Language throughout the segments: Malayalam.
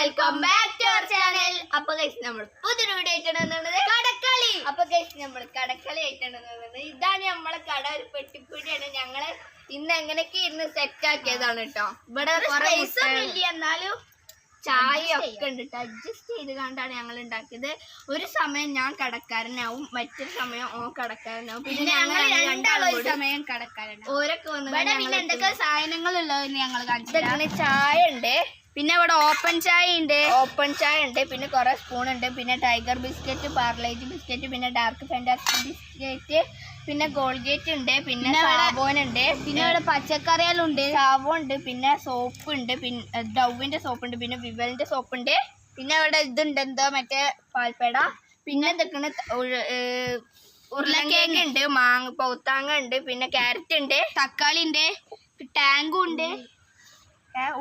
Welcome back to our channel അപ്പൊ ഗൈസ് നമ്മൾ പുതിയൊരു വീഡിയോ ആയിട്ടാണ് കടക്കളി. അപ്പൊ ഗൈസ് നമ്മൾ കടക്കളി ആയിട്ടാണ് ഇതാണ് നമ്മളെ കട. ഒരു പെട്ടിപ്പീടിയാണ് ഞങ്ങൾ ഇന്ന് എങ്ങനെയൊക്കെ ഇരുന്ന് സെറ്റ് ആക്കിയതാണ് കേട്ടോ ഇവിടെ ഇല്ല. എന്നാലും ചായ ഒക്കെ ഉണ്ട് അഡ്ജസ്റ്റ് ചെയ്ത് കണ്ടാണ് ഞങ്ങൾ ഉണ്ടാക്കിയത്. ഒരു സമയം ഞാൻ കടക്കാരനാവും മറ്റൊരു സമയം ഓ കടക്കാരനാവും. പിന്നെ ഞങ്ങൾ രണ്ടാളും സമയം കടക്കാരനാവും. ഓരൊക്കെ വന്ന് എന്തൊക്കെ സാധനങ്ങൾ ഉള്ളതെന്ന് ഞങ്ങൾ കാണിച്ചു ചായ ഉണ്ട്? പിന്നെ ഇവിടെ ഓപ്പൺ ചായ ഉണ്ട്. ഓപ്പൺ ചായ ഉണ്ട്. പിന്നെ കുറെ സ്പൂൺ ഉണ്ട്. പിന്നെ ടൈഗർ ബിസ്ക്കറ്റ് പാർലേജ് ബിസ്ക്കറ്റ് പിന്നെ ഡാർക്ക് ഫാന്റാസ്റ്റിക് ബിസ്ക്കറ്റ് പിന്നെ ഗോൾഗേറ്റ് ഉണ്ട്. പിന്നെ സാബോൻ ഉണ്ട്. പിന്നെ ഇവിടെ പച്ചക്കറികളുണ്ട് സാബോ ഉണ്ട്. പിന്നെ സോപ്പ് ഉണ്ട്. പിന്നെ ഡൗവിന്റെ സോപ്പ് ഉണ്ട്. പിന്നെ വിവലിന്റെ സോപ്പ് ഉണ്ട്. പിന്നെ ഇവിടെ ഇതുണ്ട്. എന്തോ മറ്റേ പാൽപ്പേട. പിന്നെ എന്തൊക്കെയാണ്? ഉരുളക്കേക്ക് ഉണ്ട്. മാങ്ങ പൗത്താങ്ങ ഉണ്ട്. പിന്നെ ക്യാരറ്റ് ഉണ്ട്. തക്കാളി ഉണ്ട്. ടാങ്കും ഉണ്ട്.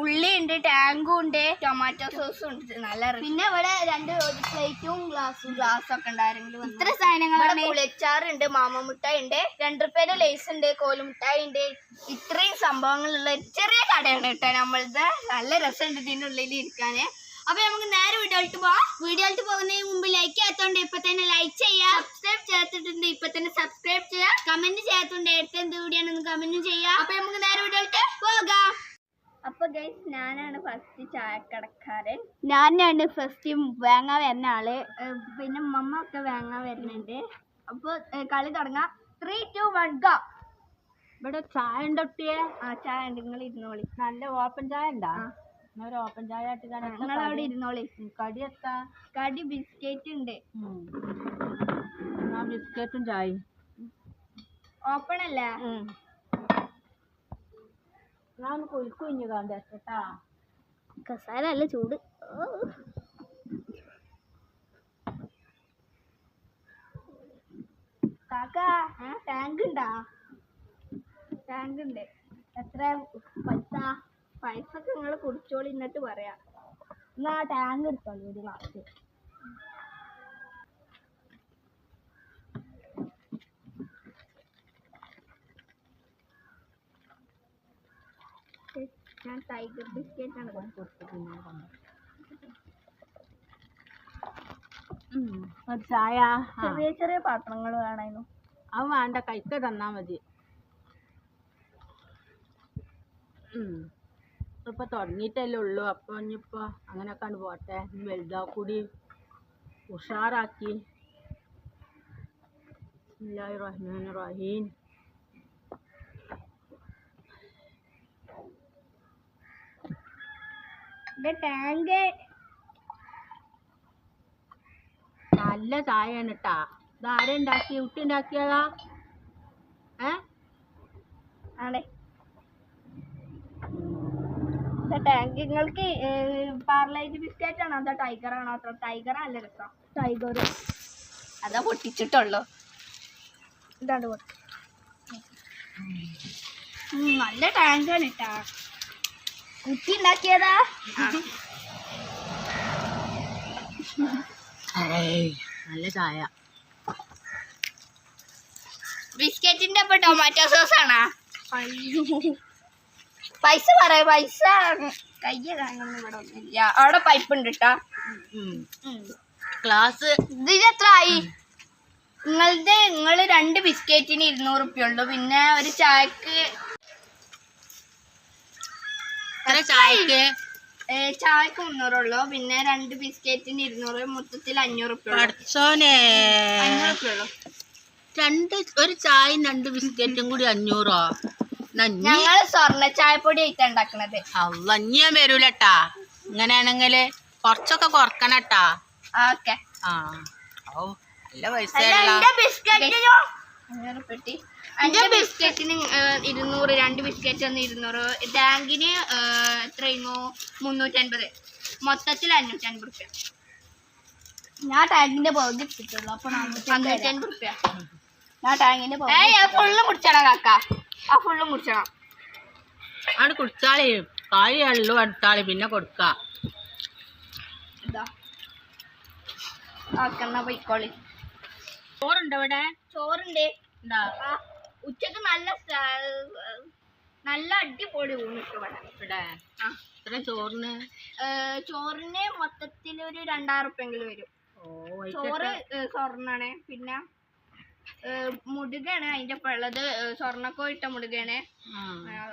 ഉള്ളി ഉണ്ട് ടാങ്കും ഉണ്ട് ടൊമാറ്റോ സോസും ഉണ്ട്. നല്ല പിന്നെ ഇവിടെ രണ്ട് പ്ലേറ്റും ഗ്ലാസും ഗ്ലാസും ഒക്കെ ഉണ്ടായിരുന്നു. ഇത്ര സാധനങ്ങൾ സാധനങ്ങളാണ്. പുളിയച്ചാറുണ്ട് മാമ മുട്ടായി ഉണ്ട് രണ്ട് റുപ്യയുടെ ലേസ് ഉണ്ട് കോലുമുട്ടായി ഉണ്ട് ഇത്രയും സംഭവങ്ങളുള്ള ഒരു ചെറിയ കടയാണ് കേട്ടോ നമ്മളത്. നല്ല രസമുണ്ട് ഇതിനുള്ളിൽ ഇരിക്കാന്. അപ്പൊ നമുക്ക് നേരെ വീഡിയോയിട്ട് പോവാം. വീഡിയോയിട്ട് പോകുന്നതിന് മുമ്പ് ലൈക്ക് ചെയ്യാത്തോണ്ട് ഇപ്പൊ തന്നെ ലൈക്ക് ചെയ്യാം. സബ്സ്ക്രൈബ് ചെയ്യാത്തിട്ടുണ്ട് ഇപ്പൊ തന്നെ സബ്സ്ക്രൈബ് ചെയ്യാം. കമന്റ് ചെയ്യാത്തോണ്ട് എടുത്ത എന്ത് വീഡിയോ കമന്റ് ചെയ്യാം. അപ്പൊ നമുക്ക് നേരെ വീഡിയോയിട്ട് പോകാം. അപ്പൊ ഗൈസ് ഞാനാണ് ഫസ്റ്റ് ചായക്കടക്കാരൻ. ഞാനാണ് ഫസ്റ്റ് വേങ്ങ വരുന്ന ആൾ. പിന്നെ മമ്മ ഒക്കെ വേങ്ങ വരുന്നുണ്ട്. അപ്പൊ കളി തുടങ്ങാം. ത്രീ ടു വൺ ഗോ ഇവിടെ ചായ ഉണ്ടൊട്ടിയെ ആ ചായ ഉണ്ട്. നിങ്ങൾ ഇരുന്നോളി നല്ല ഓപ്പൺ ചായ ഉണ്ടാ? ഒരു ഓപ്പൺ ചായ ആയിട്ട് നിങ്ങൾ അവിടെ ഇരുന്നോളി കടി? എത്താ കടി ബിസ്ക്കറ്റ് ഉണ്ട്. ആ ബിസ്ക്കറ്റും ചായയും. ഓപ്പൺ അല്ല? ഞാൻ കുഴിക്കുഞ്ഞു കണ്ടേട്ടാ കസാര അല്ല ചൂട്. കാക്ക ടാങ്ക് ഉണ്ടാ ടാങ്ക് ഉണ്ട് എത്ര പൈസ? പൈസ ഒക്കെ നിങ്ങൾ കുടിച്ചോളി എന്നിട്ട് പറയാം. എന്നാ ടാങ്ക് എടുത്തോളൂ ഒരു ഗ്ലാസ് ഞാൻ ടൈഗർ ബിസ്ക്കറ്റ് ആണ് ഉം. ചായ? ചെറിയ ചെറിയ പാത്രങ്ങൾ വേണമായിരുന്നു. അത് വേണ്ട കൈക്ക് തന്നാ മതി. ഇപ്പൊ തുടങ്ങിയിട്ടല്ലേ ഉള്ളൂ. അപ്പൊ ഇനിയിപ്പോ അങ്ങനെയൊക്കെ ആണ് പോട്ടെ. വലുതാ കൂടി ഉഷാറാക്കി. ബിസ്മില്ലാഹി റഹ്മാൻ റഹീം. ടാങ്ക് നല്ല ചായയാണ് കേട്ടാ ഇതാരെ ഉണ്ടാക്കി ഉട്ടി ഉണ്ടാക്കിയതാ ഏ? ആണേ. ടാങ്ക് നിങ്ങൾക്ക് പാർലേജ് ബിസ്ക്കറ്റ് ആണോ? അതോ ടൈഗർ ആണോ? അത്ര ടൈഗർ നല്ല രസം. ടൈഗർ അതാ പൊട്ടിച്ചിട്ടുള്ളൂ. ഇതാണ് പൊട്ടി നല്ല ടാങ്കാണ് കേട്ടാ കുട്ടി ഉണ്ടാക്കിയതാ നല്ല ചായ. ബിസ്ക്കറ്റിന്റെ ഒപ്പം ടൊമാറ്റോ സോസ് ആണോ പൈസ പറയാ പൈസ കയ്യ കാണുന്നു ഇവിടെ ഒന്നുമില്ല. അവിടെ പൈപ്പ് ഉണ്ട് കേട്ടോ ക്ലാസ് ഇതിനെത്ര ആയി നിങ്ങളുടെ നിങ്ങൾ രണ്ട് ബിസ്ക്കറ്റിന് ഇരുന്നൂറ് ഉള്ളൂ. പിന്നെ ഒരു ചായക്ക് എത്ര ചായക്ക്. ചായക്ക് മുന്നൂറുള്ളൂ. പിന്നെ രണ്ട് ബിസ്ക്കറ്റിന് ഇരുന്നൂറ് മൊത്തത്തിൽ അഞ്ഞൂറ് പഠിച്ചോനെ. രണ്ട് ഒരു ചായയും രണ്ട് ബിസ്ക്കറ്റും കൂടി അഞ്ഞൂറോ? ഞങ്ങൾ സ്വർണ ചായപ്പൊടി ആയിട്ട് ഉണ്ടാക്കണത്. അവഞ്ഞ വരൂലട്ടാ. ഇങ്ങനെയാണെങ്കിൽ കുറച്ചൊക്കെ കുറക്കണട്ടാ. ഓക്കെ. ആ ഓ നല്ല പൈസ ബിസ്ക്കറ്റ് അഞ്ഞൂറ് പെട്ടി എന്റെ ബിസ്ക്കറ്റിന് ഇരുന്നൂറ് രണ്ട് ബിസ്ക്കറ്റ് ഒന്ന് ഇരുന്നൂറ്. ടാങ്കിന് എത്രയായിരുന്നു? മുന്നൂറ്റൻപത്. മൊത്തത്തിൽ അഞ്ഞൂറ്റൻപത് റുപ്യ. ഞാൻ ടാങ്കിന്റെ പകുതി എടുത്തിട്ടുള്ളൂ. അപ്പൊ അഞ്ഞൂറ്റൻപത് റുപ്യ. ഞാൻ ടാങ്കിന്റെ ഫുള്ള് മുടിച്ചണം കാക്ക. ആ ഫുള്ള് കുടിച്ചണം അവിടെ കുടിച്ചാളി കായ് ഉള്ളു അടുത്താളി പിന്നെ കൊടുക്ക. പൊയ്ക്കോളി. ചോറുണ്ടോ ഇവിടെ? ചോറുണ്ട്. ആ, ഉച്ചയ്ക്ക് നല്ല നല്ല അടിപൊളി ഊണിട്ട് ഇവിടെ. ഇവിടെ? ചോറിന്? ചോറിന് മൊത്തത്തിൽ ഒരു രണ്ടായിരം ഉപ്പെങ്കിലും വരും ചോറ് സ്വർണാണ്. പിന്നെ മുടുകയാണ്. മുടുകാണ് അതിന്റെ ഒപ്പം ഉള്ളത് സ്വർണൊക്കെ ഇട്ട മുടുകാണ്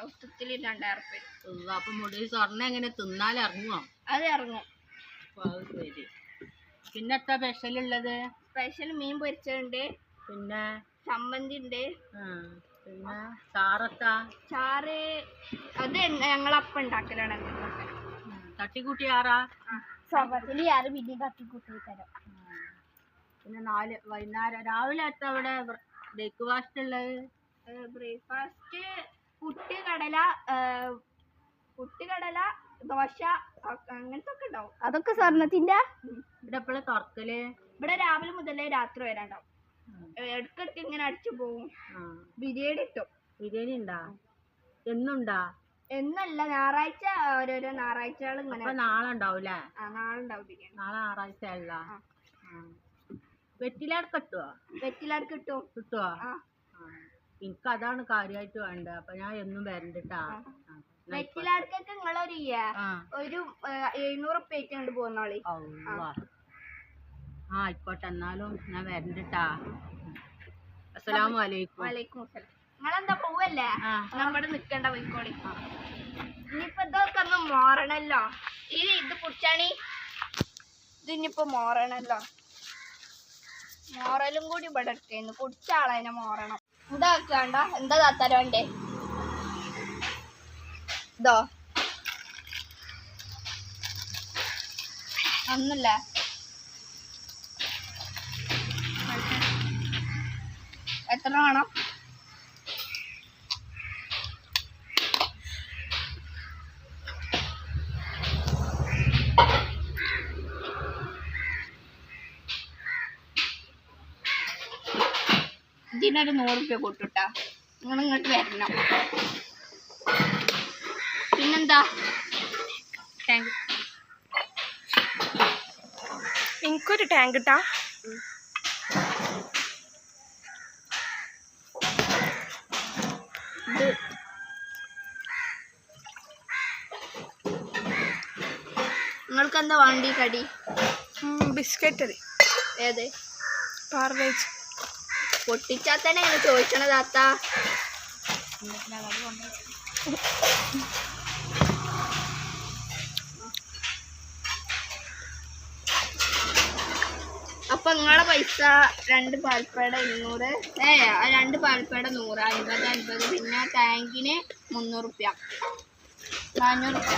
മൊത്തത്തിൽ രണ്ടായിരം ഉറുപ്പ വരും അപ്പൊ മുടി സ്വർണ എങ്ങനെ തിന്നാൽ ഇറങ്ങുമോ അത് ഇറങ്ങും. ശരി. പിന്നെ എത്ര സ്പെഷ്യൽ ഉള്ളത്? സ്പെഷ്യൽ മീൻ പൊരിച്ചതുണ്ട്. പിന്നെ? ചമ്മന്തി ഉണ്ട് ആ, പിന്നെ ചാറത്താ ചാറ് അത് ഞങ്ങൾ അപ്പം ഉണ്ടാക്കലാണ് തട്ടിക്കൂട്ടി ആറാ സ്വർണത്തിൽ ആറ് പിന്നെ തട്ടിക്കൂട്ടി തരാം പിന്നെ നാല് വൈകുന്നേരം രാവിലെ എത്താ അവിടെ ബ്രേക്ക്ഫാസ്റ്റ് ഉള്ളത് ബ്രേക്ക്ഫാസ്റ്റ് പുട്ട് കടല പുട്ട് കടല ദോശ അങ്ങനത്തെ ഒക്കെ ഉണ്ടാവും അതൊക്കെ സ്വർണത്തിന്റെ ഇവിടെ എപ്പോഴും തുറക്കൽ? ഇവിടെ രാവിലെ മുതലേ രാത്രി വരെ ഉണ്ടാവും ഇടയ്ക്കിടയ്ക്ക് ഇങ്ങനെ അടിച്ചു പോകും ബിരിയാണി കിട്ടും. ബിരിയാണി ഉണ്ടാ? എന്നുണ്ടാ? എന്നല്ല ഞായറാഴ്ച ഓരോരോ ഞായറാഴ്ചകൾ ഇങ്ങനെ നാളെ ഉണ്ടാവൂലേ നാളെ ഉണ്ടാവും ബിരിയാണി. നാളെ ഞായറാഴ്ച അല്ല. വെറ്റിലാട് കിട്ടുവോ? കിട്ടും. കിട്ടുവോ? എനിക്ക് അതാണ് കാര്യമായിട്ട് വേണ്ടത്. അപ്പൊ ഞാൻ എന്നും വരണ്ടിട്ടാ. വെറ്റിലടക്കൊക്കെ വെറ്റിലാടുക്കൊക്കെ നിങ്ങളൊരു ഒരു എഴുന്നൂറ് ഉപ്പേറ്റ് കൊണ്ട് പോകുന്നോളി ഔവ്വ. ആ ആയിക്കോട്ടെ. എന്നാലും ഞാൻ വരണ്ടിട്ടാ. അസ്സലാമു അലൈക്കും വലൈക്കും അസ്സലാം. നിങ്ങളെന്താ പോവല്ലേ? ആ. നമ്മുടെ നിക്കണ്ട പോയിക്കോളി. ഇനിയിപ്പോ ഇതൊക്കെ ഒന്ന് മാറണല്ലോ. ഈ ഇത് പുടിച്ചാണി ഇതിനിപ്പോ മാറണല്ലോ. മോറലും കൂടി ഇവിടെ എടുക്കുന്നു കുടിച്ച ആളതിനെ മോറണം. എന്താ താത്താരോ വേണ്ടേ ഇതോ? ഒന്നല്ല എത്ര വേണം? ഇതിനൊരു നൂറ് രൂപ കൊട്ടുട്ടാ നിങ്ങൾ ഇങ്ങോട്ട് വരണം. പിന്നെന്താ? താങ്ക് എനിക്കൊരു ടാങ്ക് ഇട്ടാ നിങ്ങൾക്ക് എന്താ വേണ്ടി കടി? ബിസ്ക്കറ്റ് മതി ഏത്? പാർവേജ് പൊട്ടിച്ചാൽ തന്നെ ഇങ്ങനെ ചോദിക്കണത് താത്ത. അപ്പൊ നിങ്ങളെ പൈസ രണ്ട് പാൽപ്പേട ഇരുന്നൂറ്. ഏ രണ്ട് പാൽപ്പേട നൂറ് അൻപത് അൻപത്. പിന്നെ ടാങ്കിന് മുന്നൂറ് റുപ്യ. നാനൂറ് റുപ്യ.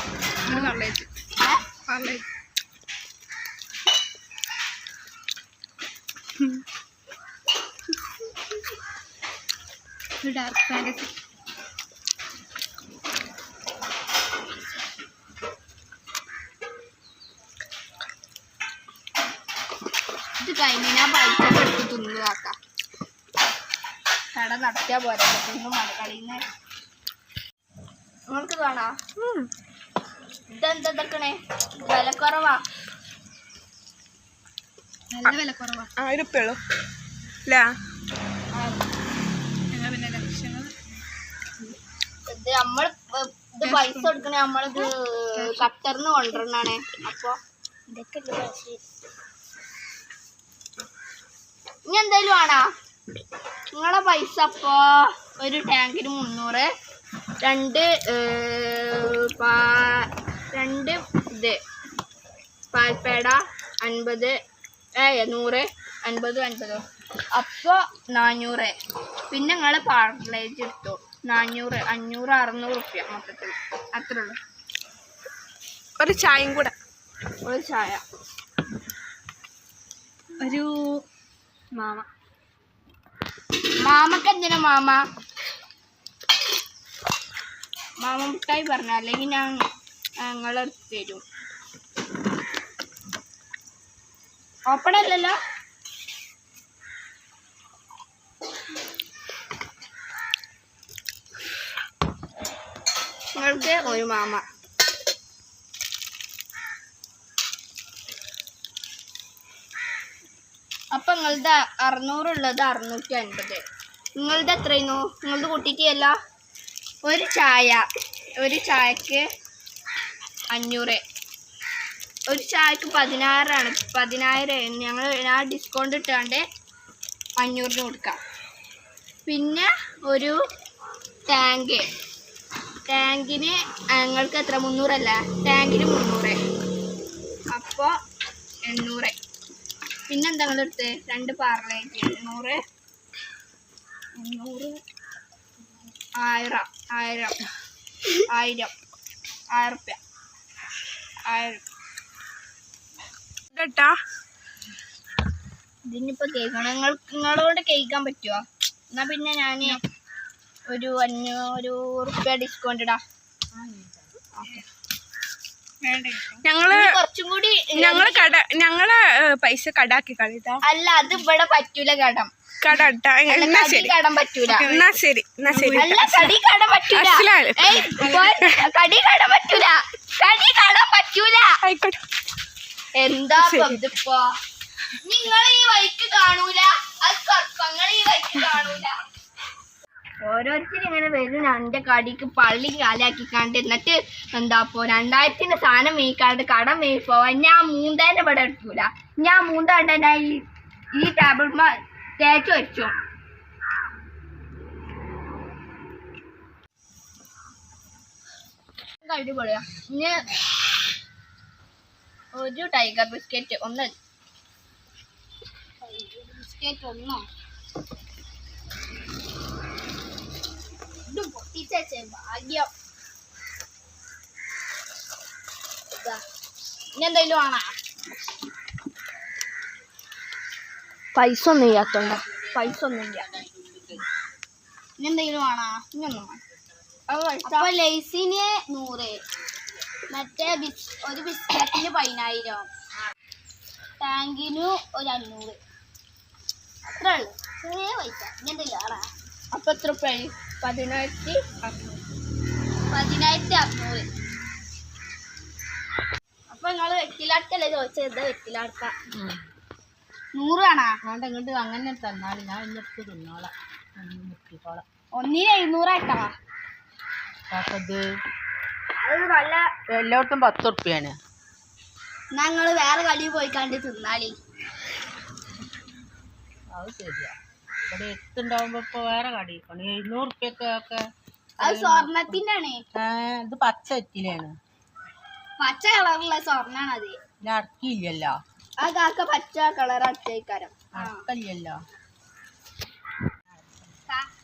പാർലേജ് പാർലേജ് ഡാർക്ക് ഫാന്റസി ഇത് കഴിഞ്ഞ് ഞാൻ പൈസ എടുത്ത് തിന്നതാക്കാം കട നടത്തിയാ പോരാ. തിന്നു മടക്കളിന്ന് നിങ്ങൾക്ക് കാണാ. ഇതെന്താ ഇതൊക്കണേ ആയിരം ഉള്ളൂ അല്ലേ നമ്മൾ ഇത് പൈസ കൊടുക്കണ നമ്മളിത് ഖത്തറിന്ന് കൊണ്ടുവരണാണ്. അപ്പൊ ഇതൊക്കെ ഇനി എന്തായാലും ആണാ? നിങ്ങളെ പൈസ അപ്പോ ഒരു ടാങ്കിന് മുന്നൂറ് രണ്ട് പാ- രണ്ട് ഇത് പാൽപ്പേട അൻപത് നൂറ്. അൻപത് അൻപത്. അപ്പോൾ നാനൂറ്. പിന്നെ നിങ്ങൾ പാർലേജ് എടുത്തു. നാനൂറ് അഞ്ഞൂറ് അറുന്നൂറ് റുപ്യ മൊത്തത്തിൽ. അത്രേ ഉള്ളൂ ഒരു ചായയും കൂടെ. ഒരു ചായ. ഒരു മാമ. മാമക്ക് എന്തിനാ മാമ? മാമ മുട്ടായി പറഞ്ഞ അല്ലെങ്കിൽ ഞാൻ ഞങ്ങളെടുത്ത് തരും. ഓപ്പൺ അല്ലല്ലോ നിങ്ങൾക്ക് ഒരു മാമ. അപ്പൊ നിങ്ങളുടെ അറുന്നൂറുള്ളത് അറുന്നൂറ്റി അൻപത് നിങ്ങളുടെ എത്രയെന്നു നിങ്ങളുടെ കൂട്ടിയിട്ട് അല്ല ഒരു ചായ. ഒരു ചായക്ക് അഞ്ഞൂറ്. ഒരു ചായക്ക് പതിനാറാണ്. പതിനായിരം ഞങ്ങൾ ആ ഡിസ്കൗണ്ട് ഇട്ടാണ്ട് അഞ്ഞൂറിന് കൊടുക്കാം. പിന്നെ ഒരു ടാങ്ക് ടാങ്കിന് ഞങ്ങൾക്ക് എത്ര? മുന്നൂറല്ല? ടാങ്കിന് മുന്നൂറ്. അപ്പോൾ എണ്ണൂറ്. പിന്നെന്താ നിങ്ങളെടുത്ത് രണ്ട് പാർലേക്ക് എണ്ണൂറ്. എണ്ണൂറ് ആയിരം. ആയിരം. ആയിരം. ആയിരം ആയിരം. കേട്ടാ? ഇതിനിപ്പോ കേൾക്കണം നിങ്ങൾ നിങ്ങളോട് കേൾക്കാൻ പറ്റുമോ എന്നാ പിന്നെ ഞാൻ ഒരു അഞ്ഞൂറ് റുപ്യ ഡിസ്കൗണ്ട് ഇടാ. ഞങ്ങൾ കുറച്ചും കൂടി ഞങ്ങൾ കട ഞങ്ങൾ പൈസ കടാക്കി കളിട്ടാ. അല്ല അത് ഇവിടെ പറ്റൂല കടം. കടട്ടാ. എന്നാ ശരി. കടം പറ്റൂല. എന്നാ ശരി. എന്നാ ശരി. അല്ല കടി കടം പറ്റൂല. കടി കടം പറ്റൂല. കടി കട പറ്റൂല. ആയിക്കോട്ടെ. എന്താ. ഇതിപ്പോ നിങ്ങൾ ഈ വഴിക്ക് കാണൂല. അത് കർപ്പങ്ങൾ ഈ വഴിക്ക് കാണൂല. ഓരോരുത്തരും ഇങ്ങനെ വരുന്ന എന്റെ കടിക്ക് പള്ളി കാലാക്കി കണ്ട് എന്നിട്ട് എന്താ പോ രണ്ടായിരത്തിന്റെ സാധനം മേയ്ക്കാണ്ട് കടം മേയ്പോവാൻ ഞാൻ മൂന്തേന്റെ ഇവിടെ എടുക്കൂല. ഞാൻ മൂന്നാണ്ട് ഞാൻ ഈ ഈ ടേബിൾ തേച്ച് വെച്ചു. അടിപൊളിയാ? ഇനി ഒരു ടൈഗർ ബിസ്ക്കറ്റ് ഒന്ന്. ബിസ്ക്കറ്റ് ഒന്നോ? ഇത് പൊട്ടിച്ചേ ഭാഗ്യം. ഇനി എന്തെങ്കിലും ആണോ? പൈസ ഒന്നും ഇല്ലാത്തോണ്ട. പൈസ ഒന്നും ഇല്ല. ഇനി എന്തെങ്കിലും ആണോ? ഇനി ഒന്നും ലേസിന് നൂറ്. മറ്റേ ബിസ് ഒരു ബിസ്ക്കറ്റിന് പതിനായിരം. ടാങ്കിന് ഒരു അഞ്ഞൂറ്. അത്രേ ഉള്ളൂ. ചെറിയ പൈസ. ഇങ്ങനത്തെ ആടാ അപ്പൊ എത്ര രൂപ ആയി? പതിനായിരത്തി അറുന്നൂറ്. പതിനായിരത്തി അറുന്നൂറ്. അപ്പൊ നിങ്ങൾ വെറ്റിലാട്ടല്ലേ ചോദിച്ചത് എന്താ വെറ്റിലാട്ട. നൂറ് കാണാ ഇങ്ങോട്ട് അങ്ങനെ തന്നാൽ ഞാൻ ഇന്നിട്ട് തിന്നോളാം. മുട്ടിക്കോളാം ഒന്നിന് എഴുന്നൂറായിട്ടാ നല്ല എല്ലായിടത്തും പത്ത് ഉറുപ്പ്യാണ് ഞങ്ങൾ വേറെ കളി പോയി കണ്ട് തിന്നാലേ അത് ശരിയാ. ഇവിടെ എത്തുണ്ടാവുമ്പോ ഇപ്പൊ വേറെ കടി എഴുന്നൂറ് ഉറുപ്പ്യൊക്കെ ഒക്കെ അത് സ്വർണത്തിന്റെ ആണ് ഇത് പച്ച എറ്റിലാണ് പച്ച കളറുള്ള സ്വർണാണ് അത് അടക്കില്ലല്ലോ. ആ കാക്ക പച്ച കളർ അടിച്ചേക്കാരം അടക്കല്ലല്ലോ.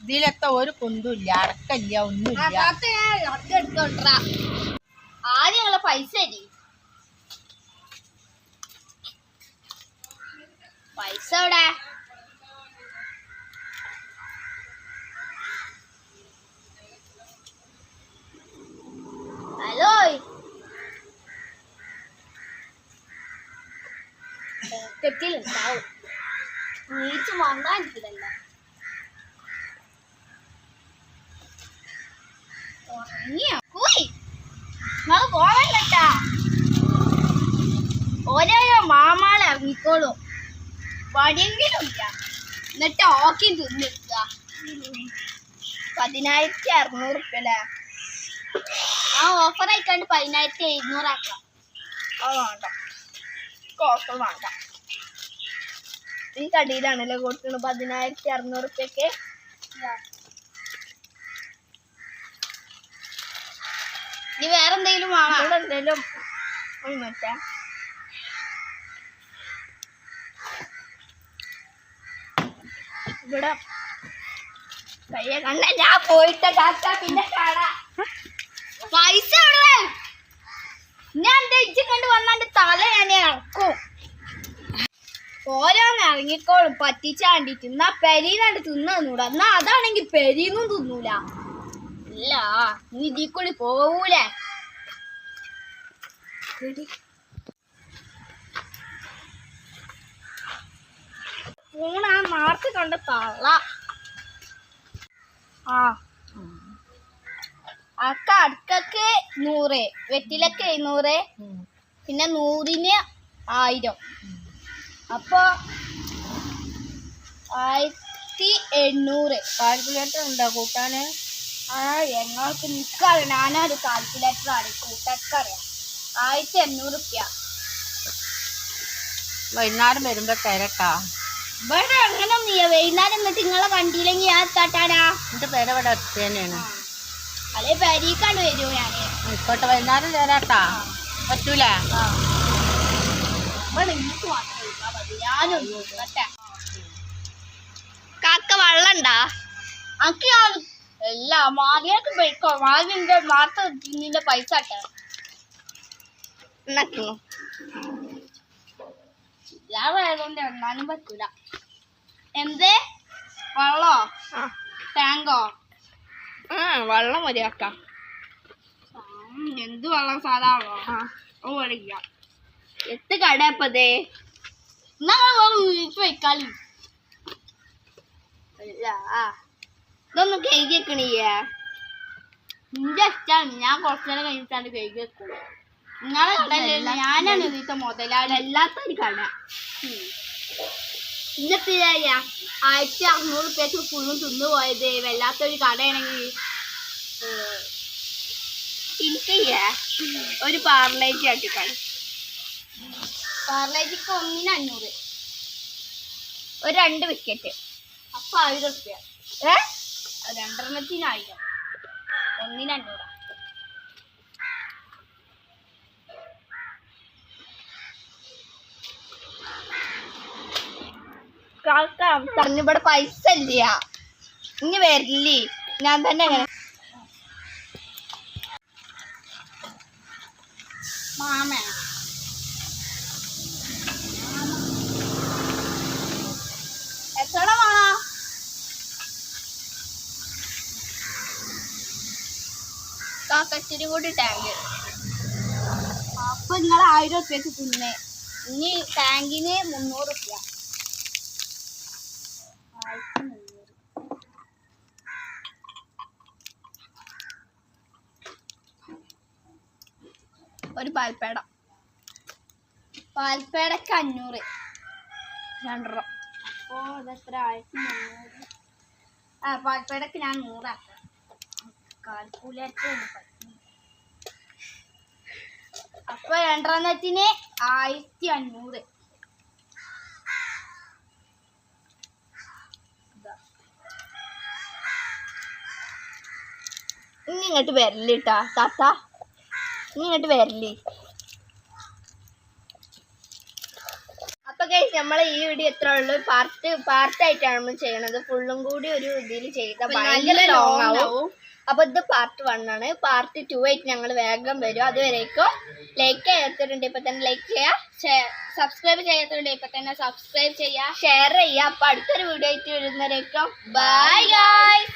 ഇതിലെത്ത ഒരു കുന്തുമില്ല അടക്കല്ല ഒന്നുമില്ല. ആദ്യം പൈസ തരി. പൈസ എവിടെ? ഹലോ? പോക്കറ്റിലുണ്ടാവും നീച്ച് വന്നാൽ ഉറങ്ങിയോ പോയി നിങ്ങൾ പോവല്ലട്ടാ ഓരോരോ മാമാളെ ഇറങ്ങിക്കോളും വടിയെങ്കിലും ഇല്ല എന്നിട്ട് തിന്നിട്ട പതിനായിരത്തി അറുന്നൂറ് റുപ്യ അല്ലേ ആ ഓഫർ ആയിക്കാണ്ട് പതിനായിരത്തി എഴുന്നൂറാക്കാം അത് വേണ്ട. ഓഫർ വേണ്ട. ഈ കടിയിലാണല്ലേ കൊടുക്കുന്നത് പതിനായിരത്തി അറുന്നൂറ് റുപ്യക്ക് ഇനി വേറെ എന്തെങ്കിലും വേണോ ഇവിടെ എന്തേലും ഒരു മറ്റേ ഇവിടെ കയ്യെ കണ്ട ഞാൻ പോയിട്ട് കാക്ക പിന്നെ കാണാ. പൈസ എവിടെ? ഞാൻ എന്താ ഇജ്ജ് കണ്ട് തല ഞാൻ ഇറക്കും. ഓരോന്ന് ഇറങ്ങിക്കോളും പറ്റിച്ചാണ്ടിട്ട്. എന്നാ പെരീന്നാണ്ട് തിന്നൂടാ എന്നാ അതാണെങ്കിൽ പെരീന്നും തിന്നൂല. ഇല്ല നീ ഇതിൽ കൂടി പോവൂലേ? ആ മാർക്ക് കണ്ട് തള്ള. ആ. അക്ക അടുക്കൊക്കെ നൂറ് വെറ്റിലക്ക് എഴുന്നൂറ് പിന്നെ നൂറിന് ആയിരം. അപ്പൊ ആയിരത്തി എണ്ണൂറ്. കാൽക്കുലേറ്റർ ഉണ്ടോ കൂട്ടാന്? ആ ഞങ്ങൾക്ക് ഞാനാ ഞാനൊരു കാൽക്കുലേറ്റർ ആണ് കൂട്ടക്കറിയാം ആയിരത്തി എണ്ണൂറ് റുപ്യ. വൈകുന്നേരം വരുമ്പോ തിരക്കാ ഇവിടെ അങ്ങനെ നീ? വൈകുന്നേരം എന്നിട്ട് നിങ്ങളെ വണ്ടിയിലെങ്കിൽ ഞാൻ തട്ടാടാ എന്റെ പേര് ഇവിടെ അടുത്ത് തന്നെയാണ്. അല്ലെ പരീക്കാണ്ട് വരൂ ഞാൻ ഇപ്പോട്ടെ വൈകുന്നേരം തരാട്ടാ പറ്റൂല? കാക്ക വള്ളണ്ടാ? അക്കി ഞാൻ അല്ല മാറിയൊക്കെ പോയിക്കോ. മാറിന്റെ മാത്രം നിന്റെ പൈസ ഇട്ടെ? വേറൊന്നും എണ്ണാനും പറ്റൂല. എന്തേ? വെള്ളോ? ടാങ്കോ? ആ വള്ളം മതി കാക്ക ഉം, എന്ത് വെള്ളം സാധാരണോ ഓ എത്ത് കടയപ്പതേ വീട്ടിൽ അല്ല ഇതൊന്നും കഴുകി വെക്കണില്ലേ? നിന്റെ ഇഷ്ടമാണ് ഞാൻ കുറച്ചു നേരം കഴിഞ്ഞിട്ടാണ് കഴുകി വെക്കുള്ളൂ. നിങ്ങളെ ഞാനാണ് ഇതിത്തെ മുതലാളി. വല്ലാത്തൊരു കട ഇന്നത്തെ ആയിരത്തി അറുന്നൂറ് റുപ്യക്ക് ഫുള്ളും തിന്നു പോയത്. വല്ലാത്തൊരു കടയാണെങ്കിൽ എനിക്കയ്യേ. ഒരു പാർലേജ് ആട്ടിക്കാണ് പാർലേജിക്ക് ഒന്നിന് അഞ്ഞൂറ്. ഒരു രണ്ട് ബിസ്ക്കറ്റ് അപ്പൊ ആയിരം റുപ്യ ഏ? രണ്ടെണ്ണത്തിന് ആയിരം. ഒന്നിന് അഞ്ഞൂറ്. പറഞ്ഞു ഇവിടെ പൈസ ഇല്ല. ഇനി വരില്ലേ. ഞാൻ തന്നെ അങ്ങനെ മാമ. എത്ര കൂടി ടാങ്ക് അപ്പൊ നിങ്ങൾ ആയിരം റുപ്യക്ക് തിന്നേ. ഇനി ടാങ്കിന് മുന്നൂറ് മുന്നൂറ് ഒരു പാൽപ്പേട. പാൽപ്പേടക്ക് അഞ്ഞൂറ്. രണ്ടര അപ്പോ ഇതെത്ര ആയിരത്തി മുന്നൂറ്? ആ പാൽപ്പേടക്ക് ഞാൻ നൂറാക്കാം കാൽക്കുലേറ്റർ അപ്പൊ രണ്ടെണ്ണത്തിന് ആയിരത്തി അഞ്ഞൂറ്. ഇങ്ങോട്ട് വരല്ലിട്ടാ. താത്ത ഇങ്ങോട്ട് വരല്ലേ അപ്പൊ കഴിച്ച് നമ്മളെ ഈ വീഡിയോ എത്ര ഉള്ളു. പാർട്ട് പാർട്ടായിട്ടാണ് നമ്മൾ ചെയ്യണത്. ഫുള്ളും കൂടി ഒരു ഇതിൽ ചെയ്ത ഭയങ്കര ലോങ് ആവും. അപ്പൊ ഇത് പാർട്ട് വൺ ആണ്. പാർട്ട് ടു ആയിട്ട് ഞങ്ങൾ വേഗം വരും. അതുവരേക്കും ലൈക്ക് ചെയ്യാത്തവരുണ്ട് ഇപ്പൊ തന്നെ ലൈക്ക് ചെയ്യുക സബ്സ്ക്രൈബ് ചെയ്യാത്തവരുണ്ട് ഇപ്പൊ തന്നെ സബ്സ്ക്രൈബ് ചെയ്യാ. ഷെയർ ചെയ്യുക അപ്പൊ അടുത്തൊരു വീഡിയോ ആയിട്ട് വരുന്നവരേക്കും. Bye guys